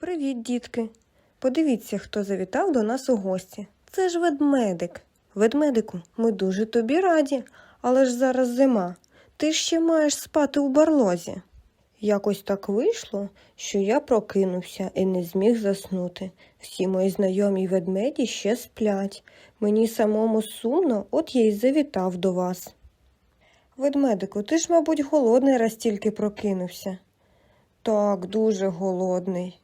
Привіт, дітки! Подивіться, хто завітав до нас у гості. Це ж ведмедик. Ведмедику, ми дуже тобі раді, але ж зараз зима. Ти ще маєш спати у барлозі. Якось так вийшло, що я прокинувся і не зміг заснути. Всі мої знайомі ведмеді ще сплять. Мені самому сумно, от я й завітав до вас. Ведмедику, ти ж, мабуть, голодний, раз тільки прокинувся. Так, дуже голодний.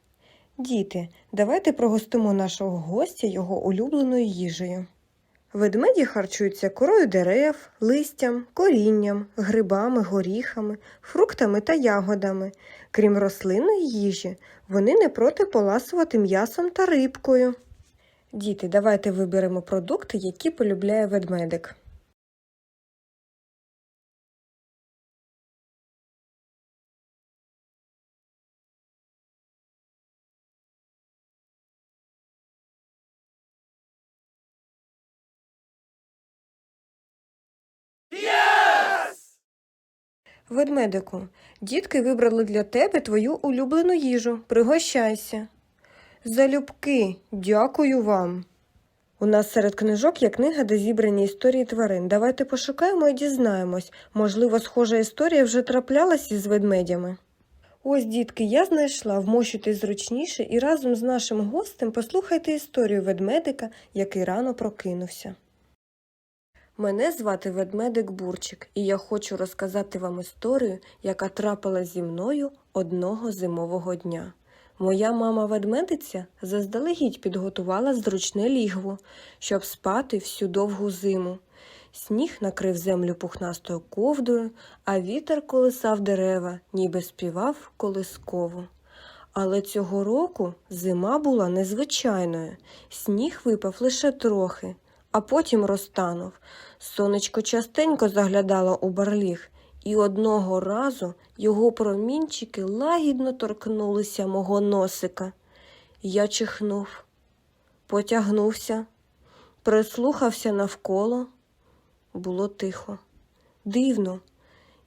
Діти, давайте прогостимо нашого гостя його улюбленою їжею. Ведмеді харчуються корою дерев, листям, корінням, грибами, горіхами, фруктами та ягодами. Крім рослинної їжі, вони не проти поласувати м'ясом та рибкою. Діти, давайте виберемо продукти, які полюбляє ведмедик. Ведмедику, дітки вибрали для тебе твою улюблену їжу. Пригощайся. Залюбки, дякую вам. У нас серед книжок є книга, де зібрані історії тварин. Давайте пошукаємо і дізнаємось. Можливо, схожа історія вже траплялась із ведмедями. Ось, дітки, я знайшла, вмощуйтесь зручніше і разом з нашим гостем послухайте історію ведмедика, який рано прокинувся. Мене звати ведмедик Бурчик, і я хочу розказати вам історію, яка трапила зі мною одного зимового дня. Моя мама ведмедиця заздалегідь підготувала зручне лігво, щоб спати всю довгу зиму. Сніг накрив землю пухнастою ковдрою, а вітер колисав дерева, ніби співав колисково. Але цього року зима була незвичайною. Сніг випав лише трохи, а потім розтанув. Сонечко частенько заглядало у барліг, і одного разу його промінчики лагідно торкнулися мого носика. Я чихнув, потягнувся, прислухався навколо. Було тихо. Дивно.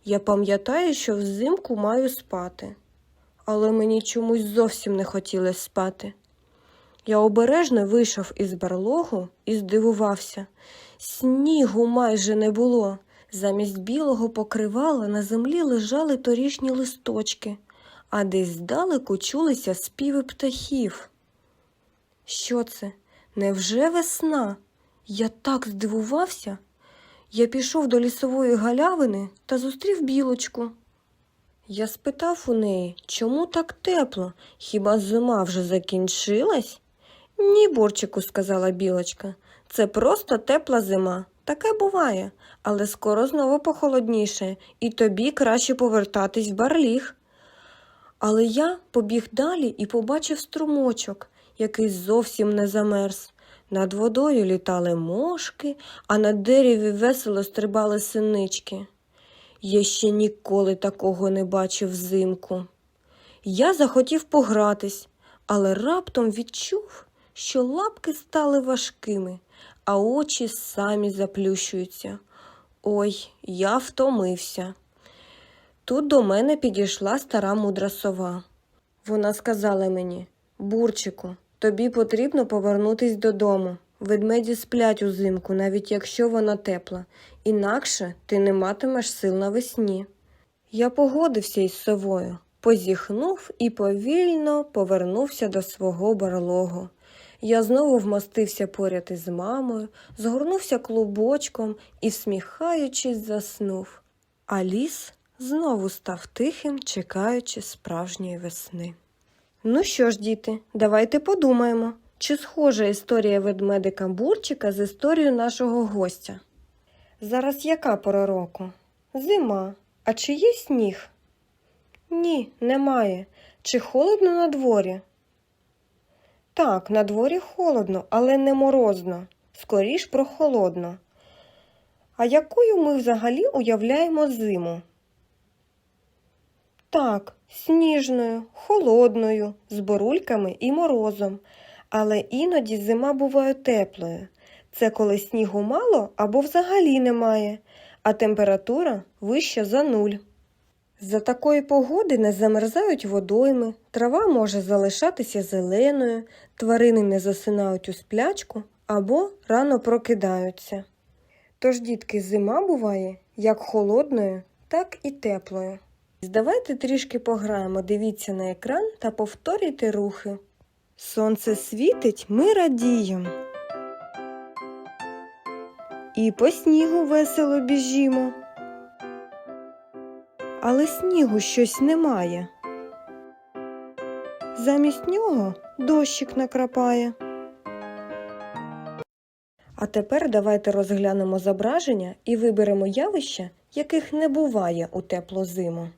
Я пам'ятаю, що взимку маю спати, але мені чомусь зовсім не хотілося спати. Я обережно вийшов із барлогу і здивувався. Снігу майже не було. Замість білого покривала на землі лежали торішні листочки, а десь здалеку чулися співи птахів. Що це? Невже весна? Я так здивувався. Я пішов до лісової галявини та зустрів білочку. Я спитав у неї, чому так тепло? Хіба зима вже закінчилась? Ні, Бурчику, сказала білочка. Це просто тепла зима. Таке буває, але скоро знову похолодніше, і тобі краще повертатись в барліг. Але я побіг далі і побачив струмочок, який зовсім не замерз. Над водою літали мошки, а на дереві весело стрибали синички. Я ще ніколи такого не бачив взимку. Я захотів погратись, але раптом відчув, що лапки стали важкими, а очі самі заплющуються. Ой, я втомився. Тут до мене підійшла стара мудра сова. Вона сказала мені Бурчику, тобі потрібно повернутись додому. Ведмеді сплять узимку, навіть якщо вона тепла, інакше ти не матимеш сил навесні. Я погодився із совою, позіхнув і повільно повернувся до свого барлогу. Я знову вмостився поряд із мамою, згорнувся клубочком і, всміхаючись, заснув. А ліс знову став тихим, чекаючи справжньої весни. Ну що ж, діти, давайте подумаємо, чи схожа історія ведмедика Бурчика з історією нашого гостя. Зараз яка пора року? Зима. А чи є сніг? Ні, немає. Чи холодно на дворі? Так, на дворі холодно, але не морозно, скоріш прохолодно. А якою ми взагалі уявляємо зиму? Так, сніжною, холодною, з борульками і морозом, але іноді зима буває теплою. Це коли снігу мало або взагалі немає, а температура вища за нуль. За такої погоди не замерзають водойми, трава може залишатися зеленою, тварини не засинають у сплячку або рано прокидаються. Тож, дітки, зима буває як холодною, так і теплою. Давайте трішки пограємо, дивіться на екран та повторюйте рухи. Сонце світить, ми радіємо. І по снігу весело біжімо. Але снігу щось немає. Замість нього дощик накрапає. А тепер давайте розглянемо зображення і виберемо явища, яких не буває у теплу зиму.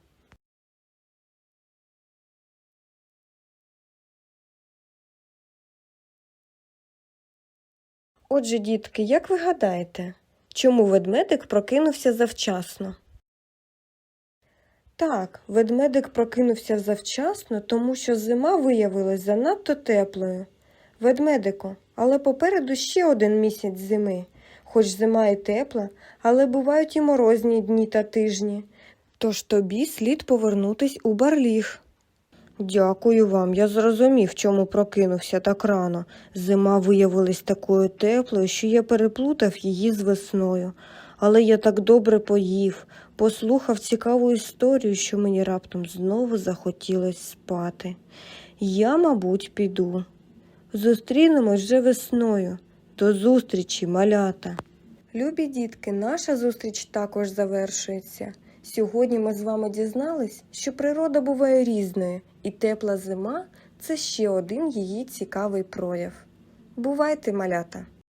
Отже, дітки, як ви гадаєте, чому ведмедик прокинувся завчасно? Так, ведмедик прокинувся завчасно, тому що зима виявилась занадто теплою. Ведмедику, але попереду ще один місяць зими. Хоч зима і тепла, але бувають і морозні дні та тижні. Тож тобі слід повернутись у барліг. Дякую вам, я зрозумів, чому прокинувся так рано. Зима виявилась такою теплою, що я переплутав її з весною. Але я так добре поїв, послухав цікаву історію, що мені раптом знову захотілось спати. Я, мабуть, піду. Зустрінемось вже весною. До зустрічі, малята. Любі дітки, наша зустріч також завершується. Сьогодні ми з вами дізнались, що природа буває різною, і тепла зима це ще один її цікавий прояв. Бувайте, малята!